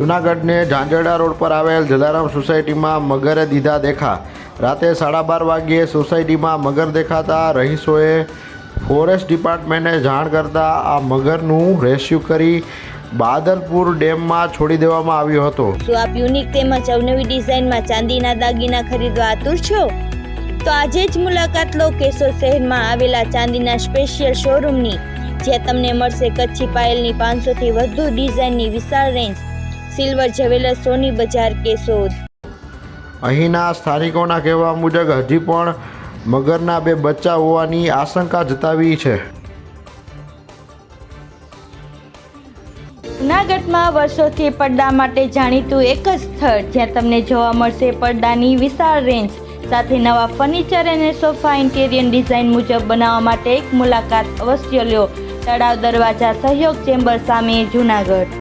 જૂનાગઢને Zanzarda road પર આવેલ જલારામ સોસાયટીમાં મગરે દીધા દેખા. રાતે સાડા બાર વાગ્યે સોસાયટીમાં મગર દેખાતા રહીશોએ ફોરેસ્ટ ડિપાર્ટમેન્ટને જાણ કરતા આ મગરનું રેસ્ક્યુ કરી બાદરપુર ડેમમાં છોડી દેવામાં આવ્યો હતો. શું આપ યુનિક તેમજ અવનવી ડિઝાઇનમાં ચાંદીના દાગીના ખરીદવા આતુર છો? તો આજે જ મુલાકાત લો કેશોદ શહેરમાં આવેલા ચાંદીના સ્પેશિયલ શોરૂમની, જ્યાં તમને મળશે કચ્છી પાયલની પાંચસોથી વધુ ડિઝાઇનની વિશાળ રેન્જ સિલ્વર જ્વેલર્સ સોની બજાર કેશોદ અહીંના સ્થાનિકોના કહેવા મુજબ હજી પણ મગરના બે બચ્ચા હોવાની આશંકા જતાવી છે. જૂનાગઢમાં વર્ષોથી પડદા માટે જાણીતું એક જ સ્થળ જ્યાં તમને જોવા મળશે પડદાની વિશાળ રેન્જ સાથે નવા ફર્નિચર અને સોફા ઇન્ટેરિયર ડિઝાઇન મુજબ બનાવવા માટે એક મુલાકાત અવશ્ય લ્યો તળાવ દરવાજા સહયોગ ચેમ્બર સામે જૂનાગઢ.